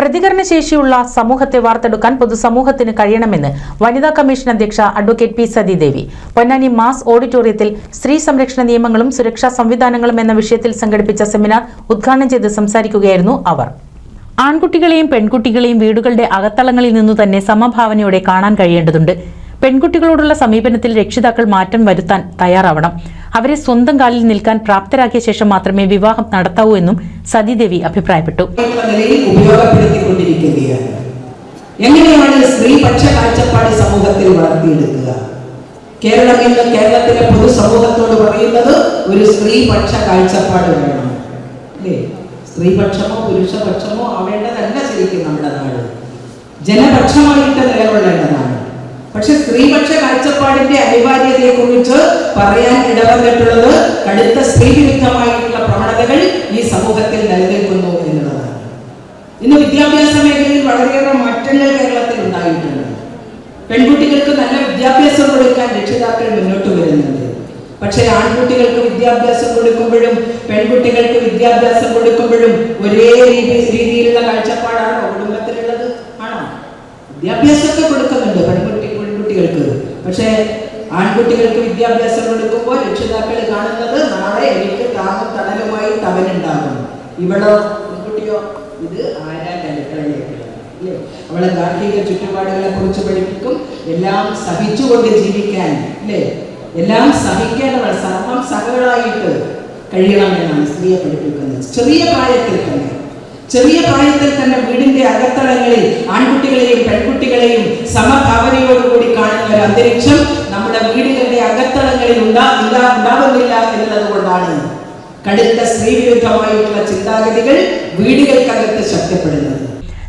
പ്രതികരണശേഷിയുള്ള സമൂഹത്തെ വാർത്തെടുക്കാൻ പൊതുസമൂഹത്തിന് കഴിയണമെന്ന് വനിതാ കമ്മീഷൻ അധ്യക്ഷ advocate P Sathidevi. Ponnani mass ഓഡിറ്റോറിയത്തിൽ സ്ത്രീ സംരക്ഷണ നിയമങ്ങളും സുരക്ഷാ സംവിധാനങ്ങളും എന്ന വിഷയത്തിൽ സംഘടിപ്പിച്ച സെമിനാർ ഉദ്ഘാടനം ചെയ്ത് സംസാരിക്കുകയായിരുന്നു അവർ. ആൺകുട്ടികളെയും പെൺകുട്ടികളെയും വീടുകളുടെ അകത്തളങ്ങളിൽ നിന്നു തന്നെ സമഭാവനയോടെ കാണാൻ കഴിയേണ്ടതുണ്ട്. പെൺകുട്ടികളോടുള്ള സമീപനത്തിൽ രക്ഷിതാക്കൾ മാറ്റം വരുത്താൻ തയ്യാറാവണം. അവരെ സ്വന്തം കാലിൽ നിൽക്കാൻ പ്രാപ്തരാക്കിയ ശേഷം മാത്രമേ വിവാഹം നടത്താവൂ എന്നും സതീദേവി അഭിപ്രായപ്പെട്ടു. എങ്ങനെയാണ് സ്ത്രീപക്ഷ കാഴ്ചപ്പാട് സമൂഹത്തിൽ വളർത്തിയെടുക്കുക? കേരളം ഇന്ന് കേരളത്തിലെ പൊതുസമൂഹത്തോട് പറയുന്നത് ഒരു സ്ത്രീപക്ഷ കാഴ്ചപ്പാട് വേണം. അല്ലേ? സ്ത്രീപക്ഷമോ പുരുഷപക്ഷമോ ആവേണ്ടതല്ല ശരിക്കും നമ്മുടെ നാട്. ജനപക്ഷമായിട്ട് നിലകൊള്ളേണ്ടതാണ്. പക്ഷെ സ്ത്രീപക്ഷ കുറിച്ച് പറയാൻ ഇടവന്നിട്ടുള്ളത് കടുത്ത സ്ത്രീവിരുദ്ധമായിട്ടുള്ള പ്രവണതകൾ ഈ സമൂഹത്തിൽ നിലനിൽക്കുന്നു എന്നുള്ളതാണ്. ഇന്ന് വിദ്യാഭ്യാസ മേഖലയിൽ വളരെയേറെ മാറ്റങ്ങൾ കേരളത്തിൽ ഉണ്ടായിട്ടുണ്ട്. പെൺകുട്ടികൾക്ക് നല്ല വിദ്യാഭ്യാസം കൊടുക്കാൻ രക്ഷിതാക്കൾ മുന്നോട്ട് വരുന്നുണ്ട്. പക്ഷേ ആൺകുട്ടികൾക്ക് വിദ്യാഭ്യാസം കൊടുക്കുമ്പോഴും പെൺകുട്ടികൾക്ക് വിദ്യാഭ്യാസം കൊടുക്കുമ്പോഴും ഒരേ രീതി രീതിയിലുള്ള കാഴ്ചപ്പാടാണോ കുടുംബത്തിലുള്ളത്? ആണോ? വിദ്യാഭ്യാസമൊക്കെ കൊടുക്കുന്നുണ്ട് പെൺകുട്ടി പെൺകുട്ടികൾക്ക് പക്ഷേ ആൺകുട്ടികൾക്ക് വിദ്യാഭ്യാസം കൊടുക്കുമ്പോൾ രക്ഷിതാക്കൾ കാണുന്നത് നാളെ എനിക്ക് താങ്ങും തണലുമായി തവനുണ്ടാകും ഇവളോ പെൺകുട്ടിയോ ഇത് അല്ലേ? അവളെ ഗാർഹിക ചുറ്റുപാടുകളെ കുറിച്ച് പഠിപ്പിക്കും. എല്ലാം സഹിച്ചുകൊണ്ട് ജീവിക്കാൻ അല്ലേ? എല്ലാം സഹിക്കേണ്ടവൾ സർവം സഹകളായിട്ട് കഴിയണം എന്നാണ് സ്ത്രീയെ പഠിപ്പിക്കുന്നത്. ചെറിയ പ്രായത്തിൽ തന്നെ ചെറിയ പ്രായത്തിൽ തന്നെ വീടിന്റെ അകത്തളങ്ങളിൽ ആൺകുട്ടികളെയും പെൺകുട്ടികളെയും സമഭാവനയോടുകൂടി കാണുന്ന ഒരു അന്തരീക്ഷം നമ്മുടെ വീടുകളുടെ അകത്തളങ്ങളിൽ ഉണ്ടാ ഇല്ല ഉണ്ടാവുന്നില്ല എന്നുള്ളത് കൊണ്ടാണ് കടുത്ത സ്ത്രീവിരുദ്ധമായിട്ടുള്ള ചിന്താഗതികൾ വീടുകൾക്കകത്ത് ശക്തിപ്പെടുന്നത്.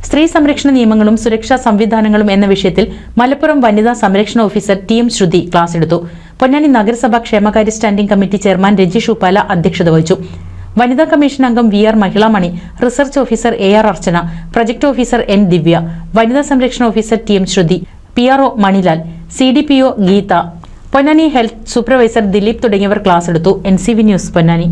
സ്ത്രീ സംരക്ഷണ നിയമങ്ങളും സുരക്ഷാ സംവിധാനങ്ങളും എന്ന വിഷയത്തിൽ മലപ്പുറം വനിതാ സംരക്ഷണ officer T M Shruthi class എടുത്തു. പൊന്നാനി നഗരസഭ ക്ഷേമകാര്യ standing committee chairman Rajeesh Uppala അധ്യക്ഷത വഹിച്ചു. വനിതാ കമ്മീഷൻ അംഗം V R Mahilamani research officer A R Archana project officer N Divya വനിതാ സംരക്ഷണ officer T M Shruthi P R O Manilal C D P O Geetha. Ponnani health supervisor Dileep തുടങ്ങിയവർ class എടുത്തു. N C V news Ponnani.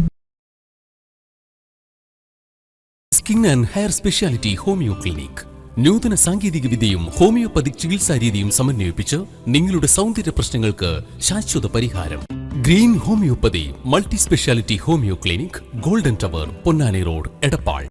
Skin and hair speciality homeo clinic. നൂതന സാങ്കേതിക വിദ്യയും homoeopathic ചികിത്സാ രീതിയും സമന്വയിപ്പിച്ച് നിങ്ങളുടെ സൗന്ദര്യ പ്രശ്നങ്ങൾക്ക് ശാശ്വത പരിഹാരം. Green homeopathy multi speciality homeo clinic golden tower Ponnani road Edappal.